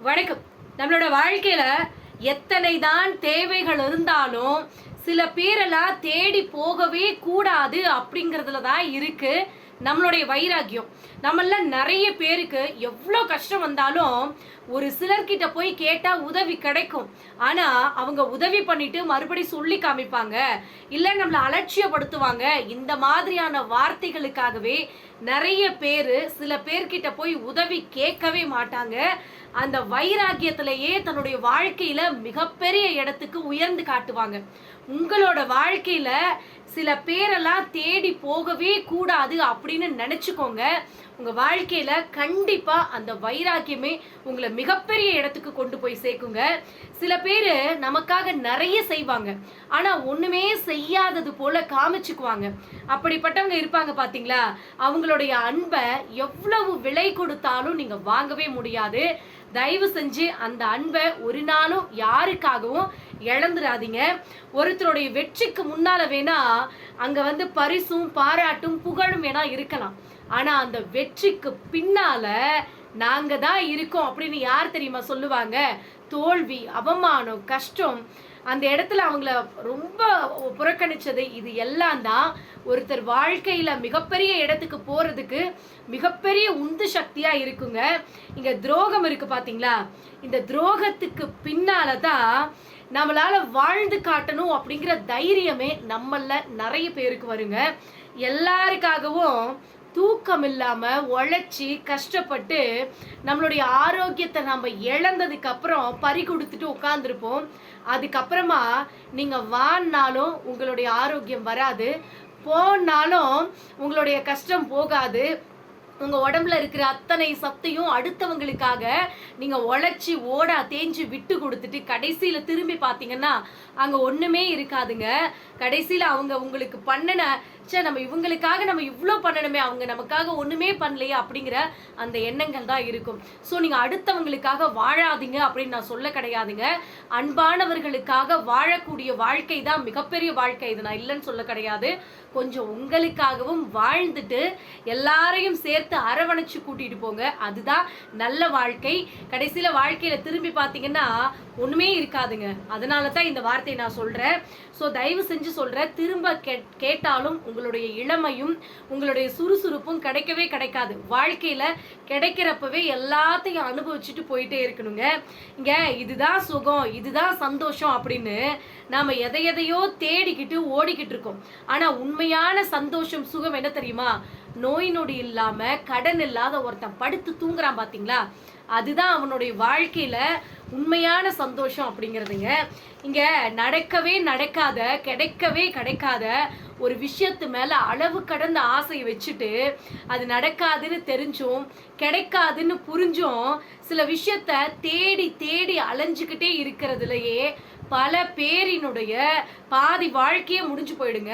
வணக்கம். நம்மளோட வாழ்க்கையில எத்தனை தான் தேவைகள் இருந்தாலும் சில பேரெல்லாம் தேடி போகவே கூடாது அப்படிங்கிறதுல தான் இருக்குது நம்மளுடைய வைராக்கியம். நம்மள நிறைய பேருக்கு எவ்வளோ கஷ்டம் வந்தாலும் ஒரு சிலர்கிட்ட போய் கேட்டால் உதவி கிடைக்கும். ஆனால் அவங்க உதவி பண்ணிட்டு மறுபடி சொல்லி காமிப்பாங்க. இல்லை நம்மளை அலட்சியப்படுத்துவாங்க. இந்த மாதிரியான வார்த்தைகளுக்காகவே நிறைய பேர் சில பேர்கிட்ட போய் உதவி கேட்கவே மாட்டாங்க. அந்த வைராக்கியத்திலேயே தன்னுடைய வாழ்க்கையில மிகப்பெரிய இடத்துக்கு உயர்ந்து காட்டுவாங்க. உங்களோட வாழ்க்கையில சில பேரெல்லாம் தேடி போகவே கூடாது. அப்படின்னு நினச்சிக்கோங்க. உங்கள் வாழ்க்கையில் கண்டிப்பாக அந்த வைராக்கியமே உங்களை மிகப்பெரிய இடத்துக்கு கொண்டு போய் சேர்க்குங்க. சில பேர் நமக்காக நிறைய செய்வாங்க. ஆனால் ஒன்றுமே செய்யாதது போல காமிச்சுக்குவாங்க. அப்படிப்பட்டவங்க இருப்பாங்க பார்த்தீங்களா அவங்களுடைய அன்பை எவ்வளவு விலை கொடுத்தாலும் நீங்கள் வாங்கவே முடியாது. தயவு செஞ்சு அந்த அன்பை ஒரு நாளும் யாருக்காகவும் இழந்துடாதீங்க. ஒருத்தருடைய வெற்றிக்கு முன்னால வேணா அங்க வந்து பரிசும் பாராட்டும் புகழும் வேணா இருக்கலாம். ஆனா அந்த வெற்றிக்கு பின்னால நாங்க தான் இருக்கோம் அப்படின்னு யார் தெரியுமா சொல்லுவாங்க? தோல்வி அவமானம் கஷ்டம் அந்த இடத்துல அவங்கள ரொம்ப புறக்கணிச்சது இது எல்லாம் தான். ஒருத்தர் வாழ்க்கையில மிகப்பெரிய இடத்துக்கு போறதுக்கு மிகப்பெரிய உந்து சக்தியா இருக்குங்க. இங்க துரோகம் இருக்கு பாத்தீங்களா? இந்த துரோகத்துக்கு பின்னால தான் நம்மளால வாழ்ந்து காட்டணும் அப்படிங்கிற தைரியமே நம்மள நிறைய பேருக்கு வருங்க. எல்லாருக்காகவும் தூக்கம் இல்லாம உழைச்சி கஷ்டப்பட்டு நம்மளுடைய ஆரோக்கியத்தை நம்ம இழந்ததுக்கு அப்புறம் பறி கொடுத்துட்டு உட்காந்துருப்போம் அதுக்கப்புறமா நீங்க வான்னாலும் உங்களுடைய ஆரோக்கியம் வராது. போனாலும் உங்களுடைய கஷ்டம் போகாது. உங்க உடம்புல இருக்கிற அத்தனை சத்தையும் அடுத்தவங்களுக்காக நீங்க உழைச்சி ஓடா தேஞ்சு விட்டு கொடுத்துட்டு கடைசியில திரும்பி பாத்தீங்கன்னா அங்க ஒண்ணுமே இருக்காதுங்க. கடைசியில அவங்க உங்களுக்கு பண்ணின ச்சே நம்ம இவங்களுக்காக நம்ம இவ்வளோ பண்ணணுமே அவங்க நமக்காக ஒன்றுமே பண்ணலையே அப்படிங்கிற அந்த எண்ணங்கள் தான் இருக்கும். ஸோ நீங்கள் அடுத்தவங்களுக்காக வாழாதீங்க அப்படின்னு நான் சொல்ல கிடையாதுங்க. அன்பானவர்களுக்காக வாழக்கூடிய வாழ்க்கை தான் மிகப்பெரிய வாழ்க்கை. இது நான் இல்லைன்னு சொல்ல கிடையாது. கொஞ்சம் உங்களுக்காகவும் வாழ்ந்துட்டு எல்லாரையும் சேர்த்து அரவணைச்சு கூட்டிகிட்டு போங்க. அதுதான் நல்ல வாழ்க்கை. கடைசியில் வாழ்க்கையில் திரும்பி பார்த்தீங்கன்னா ஒன்றுமே இருக்காதுங்க. அதனால தான் இந்த வார்த்தையை நான் சொல்கிறேன் ஸோ தயவு செஞ்சு சொல்கிறேன் திரும்ப கே- கேட்டாலும் உங்களுடைய இளமையும் உங்களுடைய சுறுசுறுப்பும் கிடைக்கவே கிடைக்காது. வாழ்க்கையில கிடைக்கிறப்பவே எல்லாத்தையும் அனுபவிச்சுட்டு போயிட்டே இருக்கணுங்க. இங்க இதுதான் சுகம் இதுதான் சந்தோஷம் அப்படின்னு நாம எதை எதையோ தேடிக்கிட்டு ஓடிக்கிட்டு இருக்கோம். ஆனா உண்மையான சந்தோஷம் சுகம் என்ன தெரியுமா? நோய் நொடி இல்லாம கடன் இல்லாத ஒருத்தன் படுத்து தூங்குறான் பாத்தீங்களா? அதுதான் அவனுடைய வாழ்க்கையில உண்மையான சந்தோஷம் அப்படிங்கிறதுங்க. இங்க நடக்கவே நடக்காத கிடைக்கவே கிடைக்காத ஒரு விஷயத்து மேல அளவு கடந்த ஆசையை வச்சுட்டு அது நடக்காதுன்னு தெரிஞ்சும் கிடைக்காதுன்னு புரிஞ்சும் சில விஷயத்த தேடி தேடி அலைஞ்சுக்கிட்டே இருக்கிறதுலயே பல பேரினுடைய பாதி வாழ்க்கையே முடிஞ்சு போயிடுங்க.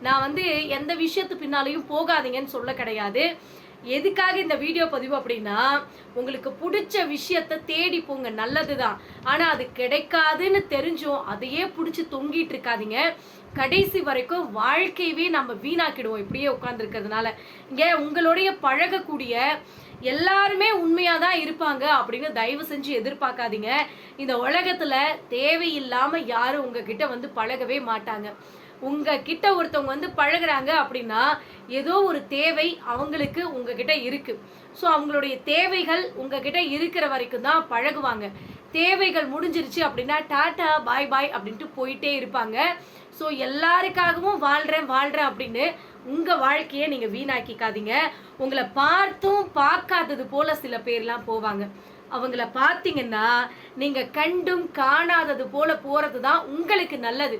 நான் வந்து எந்த விஷயத்து பின்னாலையும் போகாதீங்கன்னு சொல்ல கிடையாது. எதுக்காக இந்த வீடியோ பதிவு அப்படின்னா உங்களுக்கு பிடிச்ச விஷயத்த தேடி போங்க நல்லது தான் ஆனால் அது கிடைக்காதுன்னு தெரிஞ்சும் அதையே பிடிச்சி தொங்கிட்டு இருக்காதீங்க. கடைசி வரைக்கும் வாழ்க்கையவே நம்ம வீணாக்கிடுவோம் இப்படியே உட்காந்துருக்கிறதுனால இங்கே உங்களுடைய பழகக்கூடிய எல்லாருமே உண்மையாக தான் இருப்பாங்க அப்படின்னு தயவு செஞ்சு எதிர்பார்க்காதீங்க. இந்த உலகத்தில் தேவையில்லாமல் யாரும் உங்ககிட்ட வந்து பழகவே மாட்டாங்க. உங்க கிட்ட ஒருத்தவங்க வந்து பழகுறாங்க அப்படின்னா ஏதோ ஒரு தேவை அவங்களுக்கு உங்ககிட்ட இருக்கு. ஸோ அவங்களுடைய தேவைகள் உங்ககிட்ட இருக்கிற வரைக்கும் தான் பழகுவாங்க. தேவைகள் முடிஞ்சிருச்சு அப்படின்னா டாட்டா பாய் பாய் அப்படின்ட்டு போயிட்டே இருப்பாங்க. ஸோ எல்லாருக்காகவும் வாழ்கிறேன் வாழ்கிறேன் அப்படின்னு உங்கள் வாழ்க்கையை நீங்கள் வீணாக்கிக்காதீங்க. உங்களை பார்த்தும் பார்க்காதது போல சில பேர்லாம் போவாங்க. அவங்கள பார்த்தீங்கன்னா நீங்கள் கண்டும் காணாதது போல போகிறது தான் உங்களுக்கு நல்லது.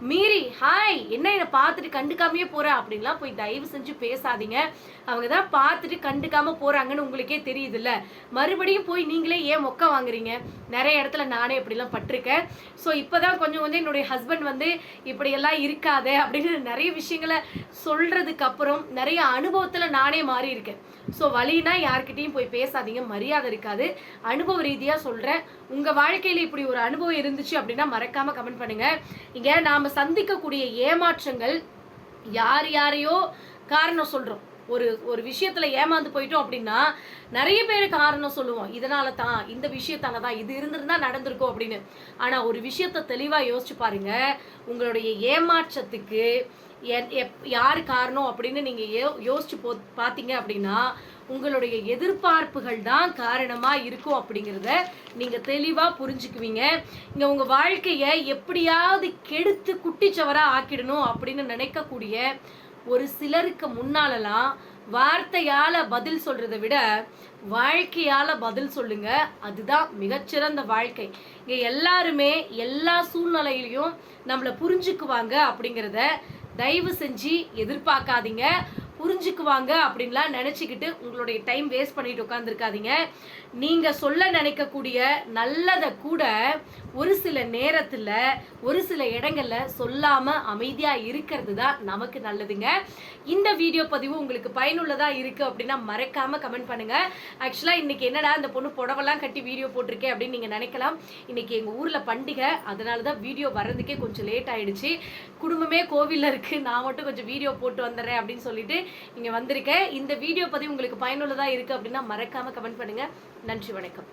மீறி ஹாய் என்ன என்னை பார்த்துட்டு கண்டுக்காமையே போற? அப்படின்லாம் போய் தயவு செஞ்சு பேசாதீங்க. அவங்க தான் பார்த்துட்டு கண்டுக்காம போறாங்கன்னு உங்களுக்கே தெரியுதுல்ல. மறுபடியும் போய் நீங்களே ஏன் மொக்க வாங்குறீங்க? நிறைய இடத்துல நானே இப்படிலாம் பட்டிருக்கேன். ஸோ இப்போதான் கொஞ்சம் கொஞ்சம் என்னுடைய ஹஸ்பண்ட் வந்து இப்படியெல்லாம் இருக்காது அப்படின்னு நிறைய விஷயங்களை சொல்றதுக்கு அப்புறம் நிறைய அனுபவத்துல நானே மாறி இருக்கேன். ஸோ வழினா யார்கிட்டையும் போய் பேசாதீங்க. மரியாதை இருக்காது. அனுபவ ரீதியாக சொல்கிறேன் உங்கள் வாழ்க்கையில் இப்படி ஒரு அனுபவம் இருந்துச்சு அப்படின்னா மறக்காமல் கமெண்ட் பண்ணுங்கள் இங்கே நாம் சந்திக்கக்கூடிய ஏமாற்றங்கள் யார் யாரையோ காரணம் சொல்றோம். ஒரு ஒரு விஷயத்துல ஏமாந்து போயிட்டோம் அப்படின்னா நிறைய பேர் காரணம் சொல்லுவோம். இதனால தான் இந்த விஷயத்தால தான் இது இருந்திருந்தா நடந்திருக்கும் அப்படின்னு. ஆனா ஒரு விஷயத்த தெளிவா யோசிச்சு பாருங்க. உங்களுடைய ஏமாற்றத்துக்கு எப்- யார் காரணம் அப்படின்னு நீங்க யோ- யோசிச்சு போ பார்த்தீங்க அப்படின்னா உங்களுடைய எதிர்பார்ப்புகள் தான் காரணமாக இருக்கும் அப்படிங்கிறத நீங்கள் தெளிவாக புரிஞ்சுக்குவீங்க. இங்கே உங்கள் வாழ்க்கையை எப்படியாவது கெடுத்து குட்டிச்சவராக ஆக்கிடணும் அப்படின்னு நினைக்கக்கூடிய ஒரு சிலருக்கு முன்னாலலாம் வார்த்தையால பதில் சொல்றதை விட வாழ்க்கையால பதில் சொல்லுங்க. அதுதான் மிகச்சிறந்த வாழ்க்கை. இங்க எல்லாருமே எல்லா சூழ்நிலையிலையும் நம்மளை புரிஞ்சுக்குவாங்க அப்படிங்கிறத தயவு செஞ்சு எதிர்பார்க்காதீங்க. புரிஞ்சுக்குவாங்க அப்படின்லாம் நினச்சிக்கிட்டு உங்களுடைய டைம் வேஸ்ட் பண்ணிட்டு உட்காந்துருக்காதீங்க நீங்கள் சொல்ல நினைக்கக்கூடிய நல்லதை கூட ஒரு சில நேரத்தில் ஒரு சில இடங்களில் சொல்லாமல் அமைதியாக இருக்கிறது தான் நமக்கு நல்லதுங்க. இந்த வீடியோ பதிவு உங்களுக்கு பயனுள்ளதாக இருக்குது அப்படின்னா மறக்காமல் கமெண்ட் பண்ணுங்கள் ஆக்சுவலாக இன்றைக்கி என்னடா இந்த பொண்ணு புடவெல்லாம் கட்டி வீடியோ போட்டிருக்கேன் அப்படின்னு நீங்கள் நினைக்கலாம். இன்றைக்கி எங்கள் ஊரில் பண்டிகை அதனால தான் வீடியோ வர்றதுக்கே கொஞ்சம் லேட் ஆகிடுச்சு குடும்பமே கோவிலில் இருக்குது நான் மட்டும் கொஞ்சம் வீடியோ போட்டு வந்துடுறேன் அப்படின்னு சொல்லிட்டு இங்கே வந்திருக்கேன். இந்த வீடியோ பதிவு உங்களுக்கு பயனுள்ளதாக இருக்குது அப்படின்னா மறக்காமல் கமெண்ட் பண்ணுங்கள் நன்றி வணக்கம்.